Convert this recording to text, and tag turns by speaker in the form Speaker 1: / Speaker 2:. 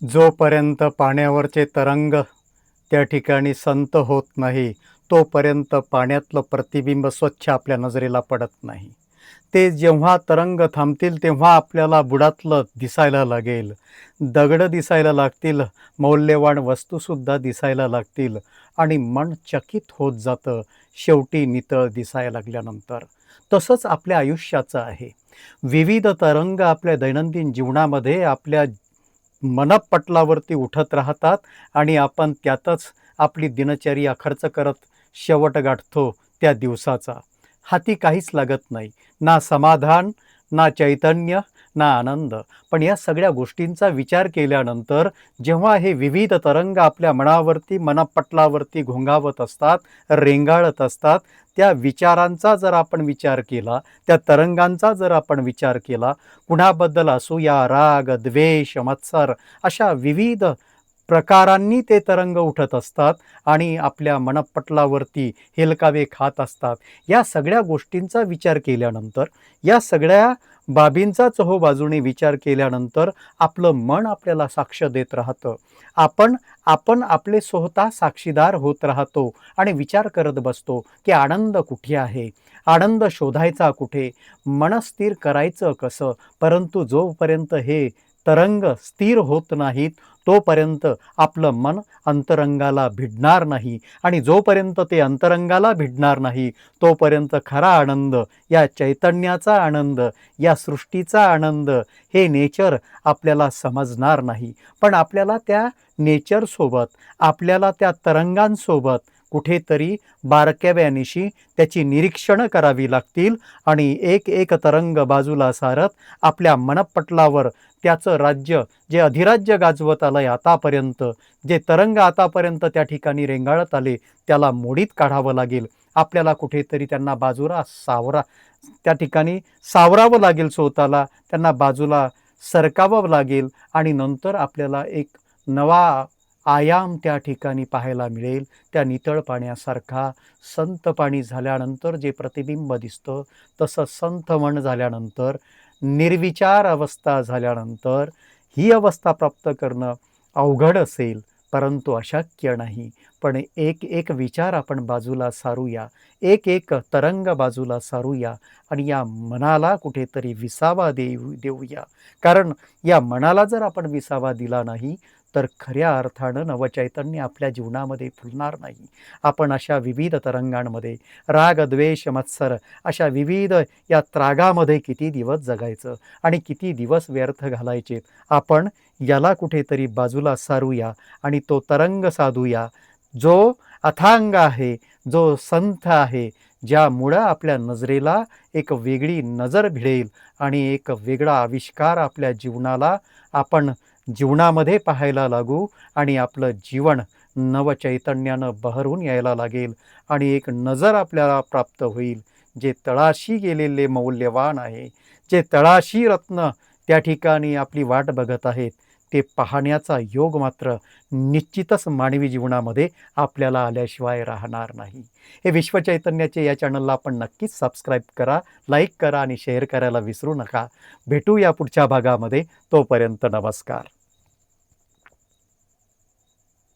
Speaker 1: जोपर्यंत पाण्यावरचे तरंग त्या ठिकाणी संत होत नाही तोपर्यंत पाण्यातलं प्रतिबिंब स्वच्छ आपल्या नजरेला पडत नाही. ते जेव्हा तरंग थांबतील तेव्हा आपल्याला बुडातलं दिसायला लागेल. दगडं दिसायला लागतील मौल्यवान वस्तूसुद्धा दिसायला लागतील आणि मन चकित होत जातं. शेवटी नितळ दिसायला लागल्यानंतर तसंच आपल्या आयुष्याचं आहे. विविध तरंग आपल्या दैनंदिन जीवनामध्ये आपल्या मनपटलावरती उठत राहतात आणि आपण त्यातच आपली दिनचर्या खर्च करत शेवट गाठतो त्या दिवसाचा. हाती काहीच लागत नाही. ना समाधान ना चैतन्य ना आनंद. पण या सगळ्या गोष्टींचा विचार केल्यानंतर जेव्हा हे विविध तरंग आपल्या मनावरती मनपटलावरती घोंगावत असतात रेंगाळत असतात त्या विचारांचा जर आपण विचार केला त्या तरंगांचा जर आपण विचार केला कुणाबद्दल असू या राग द्वेष मत्सर अशा विविध प्रकारांनी ते तरंग उठत असतात आणि आपल्या मनपटलावरती हेलकावे खात असतात. या सगळ्या गोष्टींचा विचार केल्यानंतर या सगळ्या बाबींचा चहो बाजूने विचार केल्यानंतर आपलं मन आपल्याला साक्ष देत राहतं. आपण आपण आपले स्वतः साक्षीदार होत राहतो आणि विचार करत बसतो की आनंद कुठे आहे? आनंद शोधायचा कुठे? मन स्थिर करायचं कसं? परंतु जोपर्यंत हे तरंग स्थिर होत नाहीत तोपर्यंत आपलं मन अंतरंगाला भिडणार नाही आणि जोपर्यंत ते अंतरंगाला भिडणार नाही तोपर्यंत खरा आनंद या चैतन्याचा आनंद या सृष्टीचा आनंद हे नेचर आपल्याला समजणार नाही. पण आपल्याला त्या नेचरसोबत आपल्याला त्या तरंगांसोबत कुठेतरी बारक्याव्यानिशी त्याची निरीक्षणं करावी लागतील आणि एक एक तरंग बाजूला सारत आपल्या मनपटलावर त्याचं राज्य जे अधिराज्य गाजवत आलं आहे आतापर्यंत जे तरंग आतापर्यंत त्या ठिकाणी रेंगाळत आले त्याला मोडीत काढावं लागेल. आपल्याला कुठेतरी त्यांना बाजूला सावरा त्या ठिकाणी सावरावं लागेल स्वतःला त्यांना बाजूला सरकावं लागेल आणि नंतर आपल्याला एक नवा आयाम त्या ठिकाणी पाहायला मिळेल. त्या नितळ पाण्यासारखा संत पाणी झाल्यानंतर जे प्रतिबिंब दिसतं तसं संत मन झाल्यानंतर निर्विचार अवस्था झाल्यानंतर ही अवस्था प्राप्त करणं अवघड असेल परंतु अशक्य नाही. पण एक एक विचार आपण बाजूला सारूया. एक एक तरंग बाजूला सारूया आणि या मनाला कुठेतरी विसावा देऊ देऊया. कारण या मनाला जर आपण विसावा दिला नाही तर खऱ्या अर्थानं नवचैतन्य आपल्या जीवनामध्ये फुलणार नाही. आपण अशा विविध तरंगांमध्ये राग द्वेष मत्सर अशा विविध या त्रागामध्ये किती दिवस जगायचं आणि किती दिवस व्यर्थ घालायचे आपण याला कुठेतरी बाजूला सारूया आणि तो तरंग साधूया. जो अथांग आहे जो संथ आहे ज्यामुळं आपल्या नजरेला एक वेगळी नजर भिडेल आणि एक वेगळा आविष्कार आपल्या जीवनाला आपण जीवनामध्ये पाहायला लागू आणि आपलं जीवन नवचैतन्यानं बहरून यायला लागेल आणि एक नजर आपल्याला प्राप्त होईल. जे तळाशी गेलेले मौल्यवान आहे जे तळाशी रत्न त्या ठिकाणी आपली वाट बघत आहेत ते पाहण्याचा योग मात्र निश्चितच मानवी जीवनामध्ये आपल्याला आल्याशिवाय राहणार नाही. हे विश्वचैतन्याचे या चॅनलला आपण नक्कीच सबस्क्राईब करा लाईक करा आणि शेअर करायला विसरू नका. भेटू या पुढच्या भागामध्ये. तोपर्यंत नमस्कार.